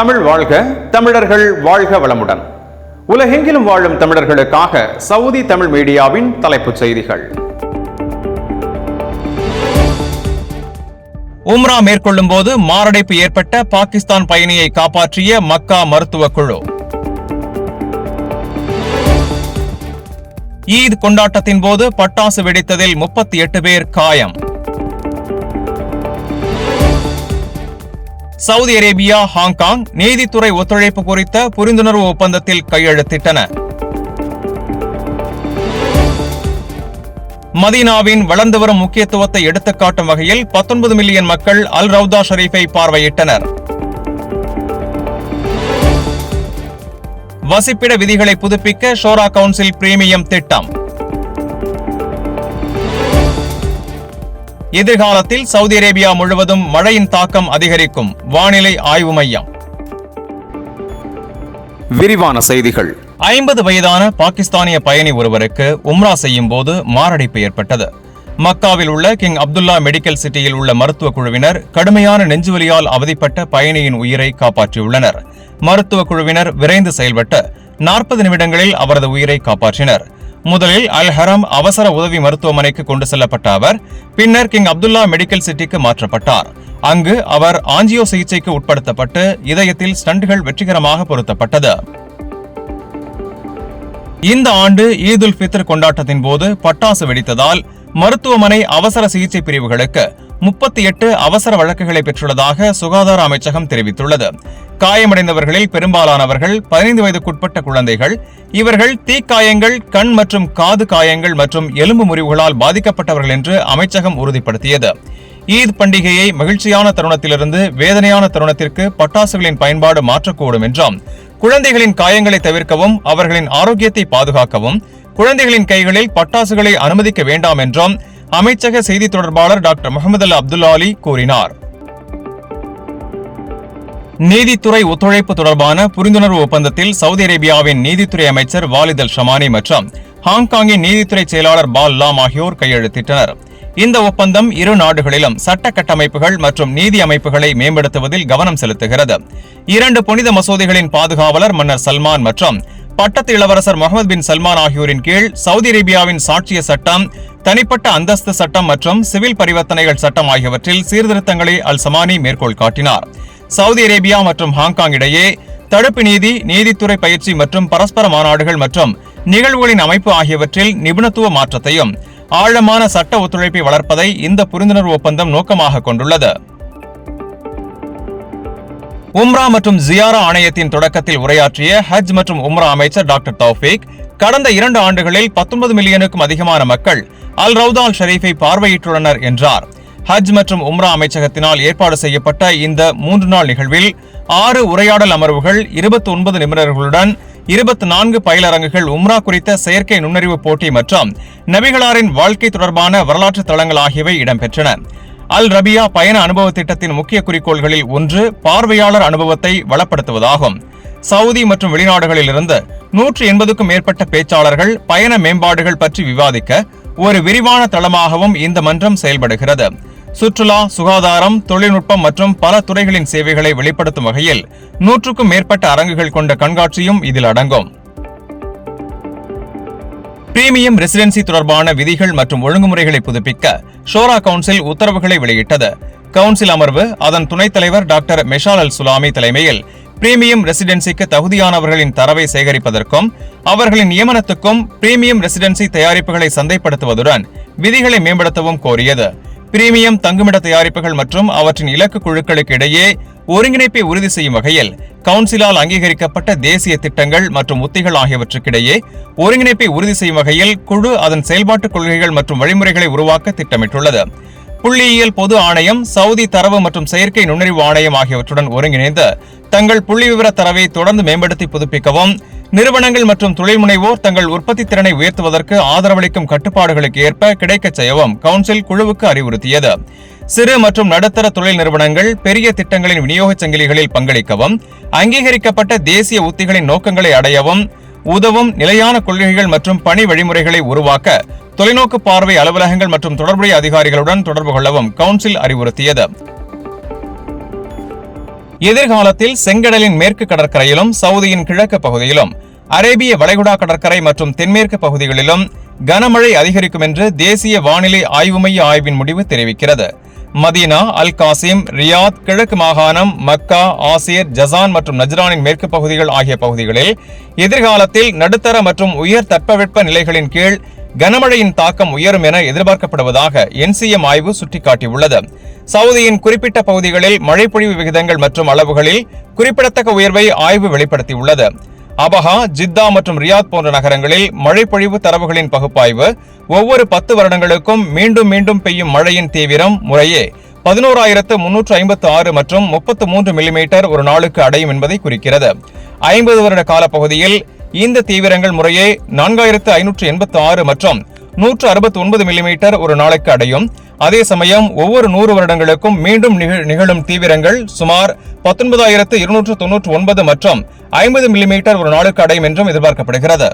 தமிழ் வாழ்க தமிழர்கள் வாழ்க வளமுடன். உலகெங்கிலும் வாழும் தமிழர்களுக்காக சவுதி தமிழ் மீடியாவின் தலைப்புச் செய்திகள். உம்ரா மேற்கொள்ளும் போது மாரடைப்பு ஏற்பட்ட பாகிஸ்தான் பயணியை காப்பாற்றிய மக்கா மருத்துவ குழு. ஈத் கொண்டாட்டத்தின் போது பட்டாசு வெடித்ததில் முப்பத்தி எட்டு பேர் காயம். சவுதி அரேபியா ஹாங்காங் நீதித்துறை ஒத்துழைப்பு குறித்த புரிந்துணர்வு ஒப்பந்தத்தில் கையெழுத்திட்டன. மதீனாவின் வளர்ந்து வரும் முக்கியத்துவத்தை எடுத்துக்காட்டும் வகையில் 19 மில்லியன் மக்கள் அல் ரவுதா ஷரீஃபை பார்வையிட்டனர். வசிப்பிட விதிகளை புதுப்பிக்க ஷோரா கவுன்சில் பிரீமியம் திட்டம். எதிர்காலத்தில் சவுதி அரேபியா முழுவதும் மழையின் தாக்கம் அதிகரிக்கும் வானிலை ஆய்வு மையம். விரிவான செய்திகள். ஐம்பது வயதான பாகிஸ்தானிய பயணி ஒருவருக்கு உம்ரா செய்யும் போது மாரடைப்பு ஏற்பட்டது. மக்காவில் உள்ள கிங் அப்துல்லா மெடிக்கல் சிட்டியில் உள்ள மருத்துவ குழுவினர் கடுமையான நெஞ்சுவலியால் அவதிப்பட்ட பயணியின் உயிரை காப்பாற்றியுள்ளனர். மருத்துவ குழுவினர் விரைந்து செயல்பட்டு நாற்பது நிமிடங்களில் அவரது உயிரை காப்பாற்றினர். முதலில் அல் ஹரம் அவசர உதவி மருத்துவமனைக்கு கொண்டு செல்லப்பட்ட அவர் பின்னர் கிங் அப்துல்லா மெடிக்கல் சிட்டிக்கு மாற்றப்பட்டார். அங்கு அவர் ஆஞ்சியோ சிகிச்சைக்கு உட்படுத்தப்பட்டு இதயத்தில் ஸ்டண்டுகள் வெற்றிகரமாக பொருத்தப்பட்டது. இந்த ஆண்டு ஈத் உல் ஃபித்ர் கொண்டாட்டத்தின் போது பட்டாசு வெடித்ததால் மருத்துவமனை அவசர சிகிச்சை பிரிவுகளுக்கு முப்பத்தி எட்டு அவசர வழக்குகளை பெற்றுள்ளதாக சுகாதார அமைச்சகம் தெரிவித்துள்ளது. காயமடைந்தவர்களில் பெரும்பாலானவர்கள் பதினைந்து வயதுக்குட்பட்ட குழந்தைகள். இவர்கள் தீக்காயங்கள் கண் மற்றும் காது காயங்கள் மற்றும் எலும்பு முறிவுகளால் பாதிக்கப்பட்டவர்கள் என்று அமைச்சகம் உறுதிப்படுத்தியது. ஈத் பண்டிகையை மகிழ்ச்சியான தருணத்திலிருந்து வேதனையான தருணத்திற்கு பட்டாசுகளின் பயன்பாடு மாற்றக்கூடும் என்றும். குழந்தைகளின் காயங்களை தவிர்க்கவும் அவர்களின் ஆரோக்கியத்தை பாதுகாக்கவும் குழந்தைகளின் கைகளில் பட்டாசுகளை அனுமதிக்க வேண்டாம் என்றும். அமைச்சக செய்தி தொடர்பாளர் டாக்டர் முகமது அல் அப்துல்லாலி கூறினார். நீதித்துறை ஒத்துழைப்பு தொடர்பான புரிந்துணர்வு ஒப்பந்தத்தில் சவுதி அரேபியாவின் நீதித்துறை அமைச்சர் வாலித் அல் ஷமானி மற்றும் ஹாங்காங்கின் நீதித்துறை செயலாளர் பால் லாம் ஆகியோர் கையெழுத்திட்டனர். இந்த ஒப்பந்தம் இரு நாடுகளிலும் சட்ட கட்டமைப்புகள் மற்றும் நீதி அமைப்புகளை மேம்படுத்துவதில் கவனம் செலுத்துகிறது. இரண்டு புனித மசூதிகளின் பாதுகாவலர் மன்னர் சல்மான் மற்றும் பட்டத்து இளவரசர் முகமது பின் சல்மான் ஆகியோரின் கீழ் சவுதி அரேபியாவின் சாட்சிய சட்டம் தனிப்பட்ட அந்தஸ்து சட்டம் மற்றும் சிவில் பரிவர்த்தனைகள் சட்டம் ஆகியவற்றில் சீர்திருத்தங்களை அல் சமானி மேற்கோள் காட்டினார். சவுதி அரேபியா மற்றும் ஹாங்காங் இடையே தடுப்பு நீதி நீதித்துறை பயிற்சி மற்றும் பரஸ்பர மாநாடுகள் மற்றும் நிகழ்வுகளின் அமைப்பு ஆகியவற்றில் நிபுணத்துவ மாற்றத்தையும் ஆழமான சட்ட ஒத்துழைப்பை வளர்ப்பதை இந்த புரிந்துணர்வு ஒப்பந்தம் நோக்கமாக கொண்டுள்ளது. உம்ரா மற்றும் ஜியாரா ஆணையத்தின் தொடக்கத்தில் உரையாற்றிய ஹஜ் மற்றும் உம்ரா அமைச்சர் டாக்டர் தௌஃபிக் கடந்த இரண்டு ஆண்டுகளில் 19 மில்லியனுக்கும் அதிகமான மக்கள் அல் ரவுதா அல் ஷரீஃபை பார்வையிட்டுள்ளனர் என்றார். ஹஜ் மற்றும் உம்ரா அமைச்சகத்தினால் ஏற்பாடு செய்யப்பட்ட இந்த மூன்று நாள் நிகழ்வில் ஆறு உரையாடல் அமர்வுகள் இருபத்தி ஒன்பது நிபுணர்களுடன் இருபத்தி நான்கு பயிலரங்குகள் உம்ரா குறித்த செயற்கை நுண்ணறிவு போட்டி மற்றும் நபிகளாரின் வாழ்க்கை தொடர்பான வரலாற்று தளங்கள் ஆகியவை இடம்பெற்றன. அல் ரபியா பயண அனுபவ திட்டத்தின் முக்கிய குறிக்கோள்களில் ஒன்று பார்வையாளர் அனுபவத்தை வளப்படுத்துவதாகும். சவுதி மற்றும் வெளிநாடுகளில் இருந்து நூற்றி எண்பதுக்கும் மேற்பட்ட பேச்சாளர்கள் பயண மேம்பாடுகள் பற்றி விவாதிக்க ஒரு விரிவான தளமாகவும் இந்த மன்றம் செயல்படுகிறது. சுற்றுலா சுகாதாரம் தொழில்நுட்பம் மற்றும் பல துறைகளின் சேவைகளை வெளிப்படுத்தும் வகையில் நூற்றுக்கும் மேற்பட்ட அரங்குகள் கொண்ட கண்காட்சியும் இதில் அடங்கும். பிரீமியம் ரெசிடென்சி தொடர்பான விதிகள் மற்றும் ஒழுங்குமுறைகளை புதுப்பிக்க ஷோரா கவுன்சில் உத்தரவுகளை வெளியிட்டது. கவுன்சில் அமர்வு அதன் துணைத் தலைவர் டாக்டர் மெஷால் அல் சுலாமி தலைமையில் பிரீமியம் ரெசிடென்சிக்கு தகுதியானவர்களின் தரவை சேகரிப்பதற்கும் அவர்களின் நியமனத்துக்கும் பிரீமியம் ரெசிடென்சி தயாரிப்புகளை சந்தைப்படுத்துவதுடன் விதிகளை மேம்படுத்தவும் கோரியது. பிரீமியம் தங்குமிட தயாரிப்புகள் மற்றும் அவற்றின் இலக்கு குழுக்களுக்கு இடையே ஒருங்கிணைப்பை உறுதி செய்யும் வகையில் கவுன்சிலால் அங்கீகரிக்கப்பட்ட தேசிய திட்டங்கள் மற்றும் உத்திகள் ஆகியவற்றுக்கிடையே ஒருங்கிணைப்பை உறுதி செய்யும் வகையில் குழு அதன் செயல்பாட்டுக் கொள்கைகள் மற்றும் வழிமுறைகளை உருவாக்க திட்டமிட்டுள்ளது. புள்ளியியல் பொது ஆணையம் சவுதி தரவு மற்றும் செயற்கை நுண்ணறிவு ஆணையம் ஆகியவற்றுடன் ஒருங்கிணைந்து தங்கள் புள்ளி விவர தரவை தொடர்ந்து மேம்படுத்தி புதுப்பிக்கவும் நிறுவனங்கள் மற்றும் தொழில் முனைவோர் தங்கள் உற்பத்தி திறனை உயர்த்துவதற்கு ஆதரவளிக்கும் கட்டுப்பாடுகளுக்கு ஏற்ப கிடைக்கச் செய்யவும் கவுன்சில் குழுவுக்கு அறிவுறுத்தியது. சிறு மற்றும் நடுத்தர தொழில் நிறுவனங்கள் பெரிய திட்டங்களின் விநியோகச் சங்கிலிகளில் பங்களிக்கவும் அங்கீகரிக்கப்பட்ட தேசிய உத்திகளின் நோக்கங்களை அடையவும் உதவும் நிலையான கொள்கைகள் மற்றும் பணி வழிமுறைகளை உருவாக்க தொலைநோக்கு பார்வை அலுவலகங்கள் மற்றும் தொடர்புடைய அதிகாரிகளுடன் தொடர்பு கொள்ளவும் கவுன்சில் அறிவுறுத்தியது. எதிர்காலத்தில் செங்கடலின் மேற்கு கடற்கரையிலும் சவுதியின் கிழக்கு பகுதியிலும் அரேபிய வளைகுடா கடற்கரை மற்றும் தென்மேற்கு பகுதிகளிலும் கனமழை அதிகரிக்கும் என்று தேசிய வானிலை ஆய்வு மைய ஆய்வின் முடிவு தெரிவிக்கிறது. மதீனா அல் காசிம் ரியாத் கிழக்கு மாகாணம் மக்கா ஆசியர் ஜசான் மற்றும் நஜ்ரானின் மேற்கு பகுதிகள் ஆகிய பகுதிகளில் எதிர்காலத்தில் நடுத்தர மற்றும் உயர் தட்பவெப்ப நிலைகளின் கீழ் கனமழையின் தாக்கம் உயரும் என எதிர்பார்க்கப்படுவதாக என்சிஎம் ஆய்வு சுட்டிக்காட்டியுள்ளது. சவுதியின் குறிப்பிட்ட பகுதிகளில் மழைப்பொழிவு விகிதங்கள் மற்றும் அளவுகளில் குறிப்பிடத்தக்க உயர்வை ஆய்வு வெளிப்படுத்தியுள்ளது. அபஹா ஜித்தா மற்றும் ரியாத் போன்ற நகரங்களில் மழைப்பொழிவு தரவுகளின் பகுப்பாய்வு ஒவ்வொரு பத்து வருடங்களுக்கும் மீண்டும் மீண்டும் பெய்யும் மழையின் தீவிரம் முறையே பதினோராயிரத்து முன்னூற்று ஐம்பத்து ஆறு மற்றும் முப்பத்து மூன்று மில்லிமீட்டர் ஒரு நாளுக்கு அடையும் என்பதை குறிக்கிறது. ஐம்பது வருட காலப்பகுதியில் இந்த தீவிரங்கள் முறையே நான்காயிரத்து ஐநூற்று எண்பத்தி ஆறு மற்றும் நூற்று அறுபத்தி ஒன்பது மில்லிமீட்டர் ஒரு நாளைக்கு அடையும். அதே சமயம் ஒவ்வொரு நூறு வருடங்களுக்கும் மீண்டும் நிகழும் தீவிரங்கள் சுமார் பத்தொன்பதாயிரத்து இருநூற்று தொன்னூற்று ஒன்பது மற்றும் ஐம்பது மில்லிமீட்டர் ஒரு நாளுக்கு அடையும் என்றும் எதிர்பார்க்கப்படுகிறது.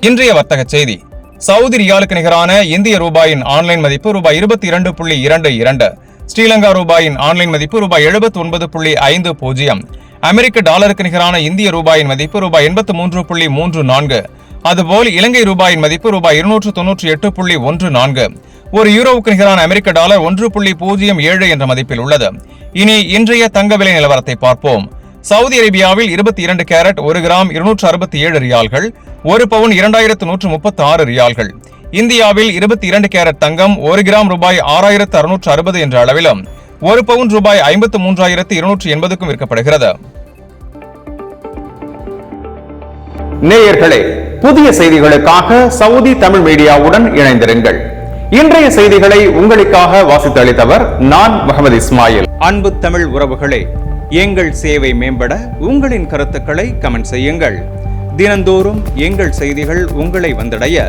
இன்றைய வர்த்தக செய்தி. சவுதி ரியாலுக்கு நிகரான இந்திய ரூபாயின் ஆன்லைன் மதிப்பு ரூபாய் இருபத்தி இரண்டு புள்ளி இரண்டு இரண்டு. ஸ்ரீலங்கா ரூபாயின் ஆன்லைன் மதிப்பு ரூபாய் எழுபத்தி ஒன்பது புள்ளி ஐந்து பூஜ்ஜியம். அமெரிக்க டாலருக்கு நிகரான இந்திய ரூபாயின் மதிப்பு ரூபாய் எண்பத்து மூன்று புள்ளி மூன்று நான்கு. அதுபோல் இலங்கை ரூபாயின் மதிப்பு ரூபாய் இருநூற்று தொன்னூற்றி எட்டு புள்ளி ஒன்று நான்கு. ஒரு யூரோவுக்கு நிகரான அமெரிக்க டாலர் ஒன்று புள்ளி பூஜ்ஜியம் ஏழு என்ற மதிப்பில் உள்ளது. இனி இன்றைய தங்க விலை நிலவரத்தை பார்ப்போம். சவுதி அரேபியாவில் இருபத்தி இரண்டு கேரட் ஒரு கிராம் இருநூற்று அறுபத்தி ஏழு ரியால்கள் ஒரு பவுன் இரண்டாயிரத்து நூற்று முப்பத்தி ஆறு ரியால்கள். இந்தியாவில் இருபத்தி இரண்டு கேரட் தங்கம் ஒரு கிராம் ரூபாய் ஆறாயிரத்து அறுநூற்று அறுபது என்ற அளவிலும் ஒரு பவுன் ரூபாய் ஐம்பத்து மூன்றாயிரத்து இருநூற்று எண்பதுக்கும் விற்கப்படுகிறது. நேயர்களே புதிய செய்திகளுக்காக சவுதி தமிழ் மீடியாவுடன் இணைந்திருங்கள். இன்றைய செய்திகளை உங்களுக்காக வாசித்து அளித்தவர் நான் முகமது இஸ்மாயில். அன்பு தமிழ் உறவுகளே எங்கள் சேவை மேம்பட உங்களின் கருத்துக்களை கமெண்ட் செய்யுங்கள். தினந்தோறும் எங்கள் செய்திகள் உங்களை வந்தடைய